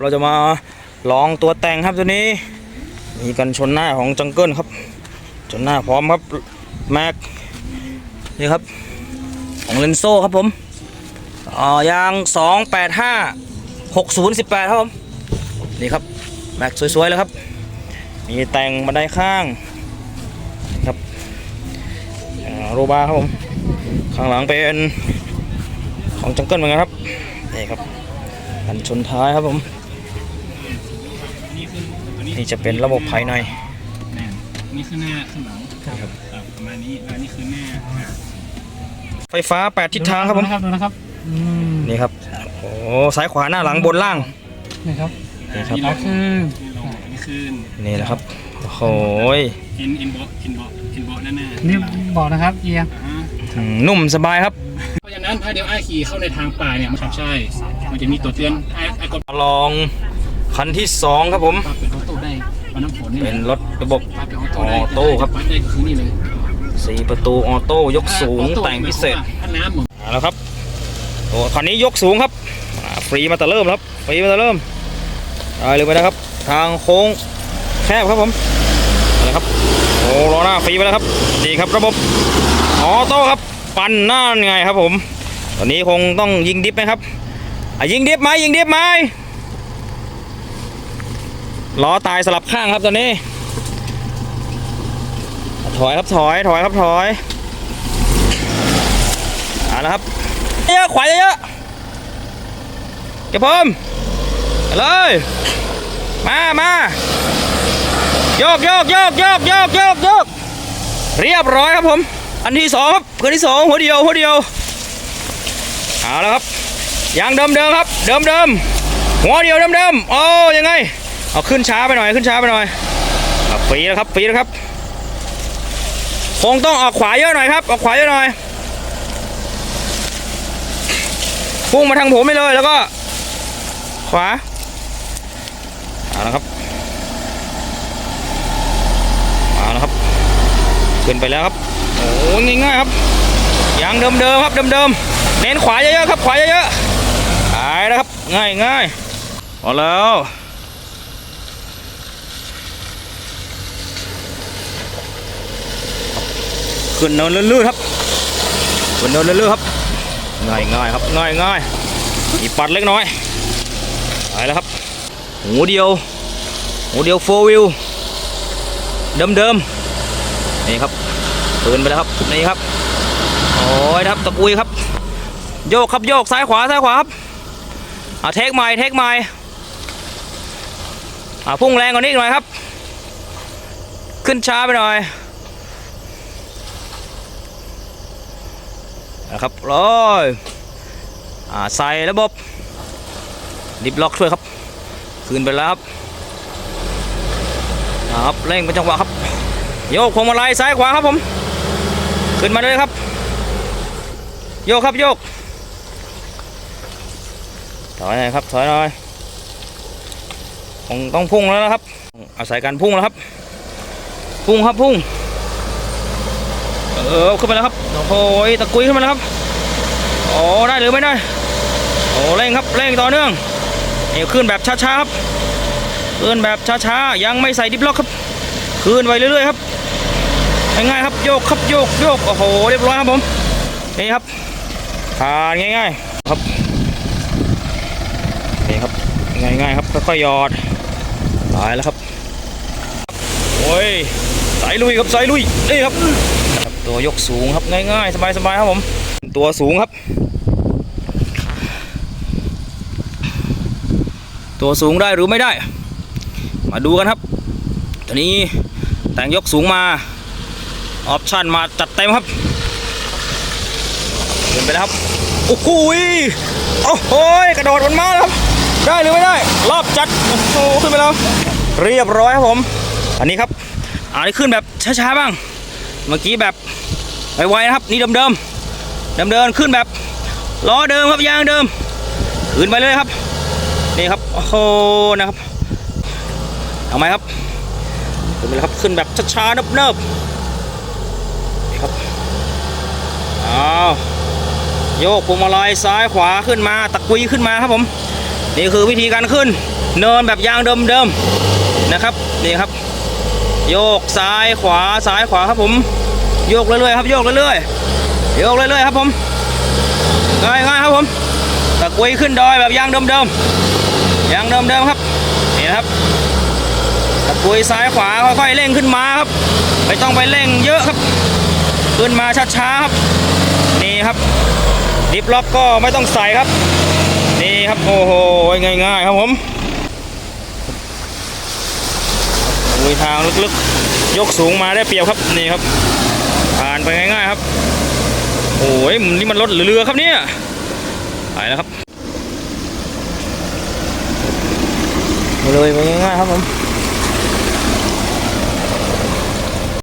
เราจะมาลองตัวแต่งครับตัวนี้ มีกันชนหน้าของจังเกิลครับ ชนหน้าพร้อมครับแม็กนี่ครับ ของเลนโซ่ครับผมอ่ายาง 285 6018 ครับผม นี่ครับ แม็กสวยๆเลยครับ มีแต่งบันไดข้างครับโรบาร์ครับผม ข้างหลังเป็นของจังเกิลเหมือนกันครับ นี่ครับกันชนท้ายครับผม นนี้นี่จะเป็นระบบภายในแน่นี่คือหน้าข้างหลังครับประมาณนี้อันนี้คือหน้าอะไฟฟ้า8ทิศทางครับผมดูนะครับดูนะครับอืมนี่ครับโอ้ซ้ายขวาหน้าหลังบนล่างนี่ครับนี่ครับนี่ลงนี่ลงอันนี้ขึ้นนี่แหละครับโอ้โหยเอ็นเอ็นบอเอ็นบอเอ็นบอหน้าหน้านี่หลังบอกนะครับเอียอ่าอืมนุ่มสบายครับเพราะฉะนั้นถ้าเดี๋ยวไอ้ขี่เข้าในทางป่าเนี่ยมันใช่ มันจะมีตัวเตือนไอ้ไอ้กดมาลองคันที่2ครับผมปรับ เป็นออโต้ได้วันน้ำฝนนี่เป็นรถระบบปรับเป็นออโต้ได้ออโต้ครับปได้ก็คือนี่เลย4ประตูออโต้ยกสูงออโแต่งพิเศษถ้าน้ำหมดเอาแล้วครับตัวคันนี้ยกสูงครับอ่าฟรีมาแต่เริ่มครับฟรีมาแต่เริ่มได้เลยไปนะครับ ทางโค้งแคบครับผมเอาเลยครับโอ้ล้อหน้าฟรีไปแล้วครับนี่ครับระบบออโต้ครับปั่นหน้าไงครับผม ตอนนี้คงต้องยิงดิฟไหมครับอะยิงดิฟไหมยิงดิฟไหม ล้อตายสลับข้างครับตอนนี้ ถอยครับถอยถอยครับถอยเอาละครับเยอะขวาเยอะเก็บพิ่มเอาเลยมามาโยกโยกโยกโยกโยกโยกโยกเรียบร้อยครับผม อันที่สองครับคืนที่สองหัวเดียวหัวเดียวเอาละครับอย่างเดิมเดิมครับ เดิมเดิมหัวเดียวเดิมเดิมโอ้ยังไง เอาขึ้นช้าไปหน่อยขึ้นช้าไปหน่อยเอาฟรีแล้วครับฟรีแล้วครับ คงต้องออกขวาเยอะหน่อยครับ ออกขวาเยอะหน่อย พุ่งมาทางผมไปเลยแล้วก็ ขวา เอาละครับ เอาละครับ ขึ้นไปแล้วครับ โอ้ยง่ายๆครับยางเดิมๆครับเดิมๆ เน้นขวาเยอะๆครับ ขวาเยอะๆหายแล้วครับ ง่ายๆพอแล้ว ขึ้นเนินลื่นๆครับขึ้นเนินลื่นๆครับง่ายง่ายๆครับง่ายง่ายๆมีปัดเล็กน้อยไปแล้วครับหูเดียวหูเดียวโฟวิวเดิมเดิมๆนี่ครับปืนไปแล้วครับนี่ครับโอ้ยครับตะกุยครับ โยกครับโยกซ้ายขวาซ้ายขวาครับเอาเทคใหม่เทคใหม่เอาพุ่งแรงกว่านี้หน่อยครับ ขึ้นช้าไปหน่อย นะครับร้อยใส่ระบบดิบล็อกช่วยครับ คืนไปแล้วครับครับเร่งเป็นจังหวะครับโยกพวงมาลัยซ้ายขวาครับผม ขึ้นมาเลยครับ โยกครับโยกถอยหน่อยครับถอยหน่อยคงต้องพุ่งแล้วนะครับอาศัยการพุ่งแล้วครับ พุ่งครับพุ่ง เออขึ้นมาแล้วครับโอ้โหตะกุยขึ้นมาแล้วครับโอ้ได้หรือไม่ได้โอ้เร่งครับเร่งต่อเนื่องนี่ขึ้นแบบช้าๆครับขึ้นแบบช้าๆยังไม่ใส่ดิฟล็อกครับขึ้นไปเรื่อยๆครับง่ายๆครับโยกครับโยกโยกโอ้โหเรียบร้อยครับผมนี่ครับผ่านง่ายๆครับนี่ครับง่ายๆครับค่อยๆหยอดตายแล้วครับโอ้ยสายลุยครับสายลุยนี่ครับ ตัวยกสูงครับง่ายๆ สบายๆครับผม ตัวสูงครับ ตัวสูงได้หรือไม่ได้ มาดูกันครับตอนนี้แต่งยกสูงมา ออปชั่นมาจัดเต็มครับเดินไปแล้วครับโอ้โหยโอ้โหยกระโดดมันมาครับ ได้หรือไม่ได้ รอบจัดโอ้โหขึ้นไปแล้ว เรียบร้อยครับผม อันนี้ครับอันนี้ขึ้นแบบช้าๆบ้าง เมื่อกี้แบบไวๆนะครับ นี่เดิมเดิมเดิมเดินขึ้นแบบล้อเดิมครับยางเดิม ขึ้นไปเลยครับ นี่ครับโอ้โหนะครับเอาไหมครับขึ้นไปเลยครับขึ้นแบบช้าๆเนิบๆนี่ครับอ้าวโยกพวงมาลัยซ้ายขวาขึ้นมาตะกุยขึ้นมาครับผม นี่คือวิธีการขึ้น เนินแบบยางเดิมๆนะครับนี่ครับ โยกซ้ายขวาซ้ายขวาครับผม โยกเรื่อยๆครับโยกเรื่อยๆโยกเรื่อยๆครับผมง่ายๆครับผมตะกุยขึ้นดอยแบบยางเดิมๆยางเดิมๆครับนี่นะครับตะกุยซ้ายขวาค่อยๆเร่งขึ้นมาครับ ไม่ต้องไปเร่งเยอะครับ ขึ้นมาช้าๆครับ นี่ครับดิฟล็อกก็ไม่ต้องใส่ครับ นี่ครับโอ้โหง่ายๆครับผม ลุยทางลึกๆ ยกสูงมาได้เปรียบครับนี่ครับ ผ่านไปง่ายๆครับ โอ้ยนี่มันรถหรือเรือครับเนี่ยไปแล้วครับเลยไปง่ายๆครับผม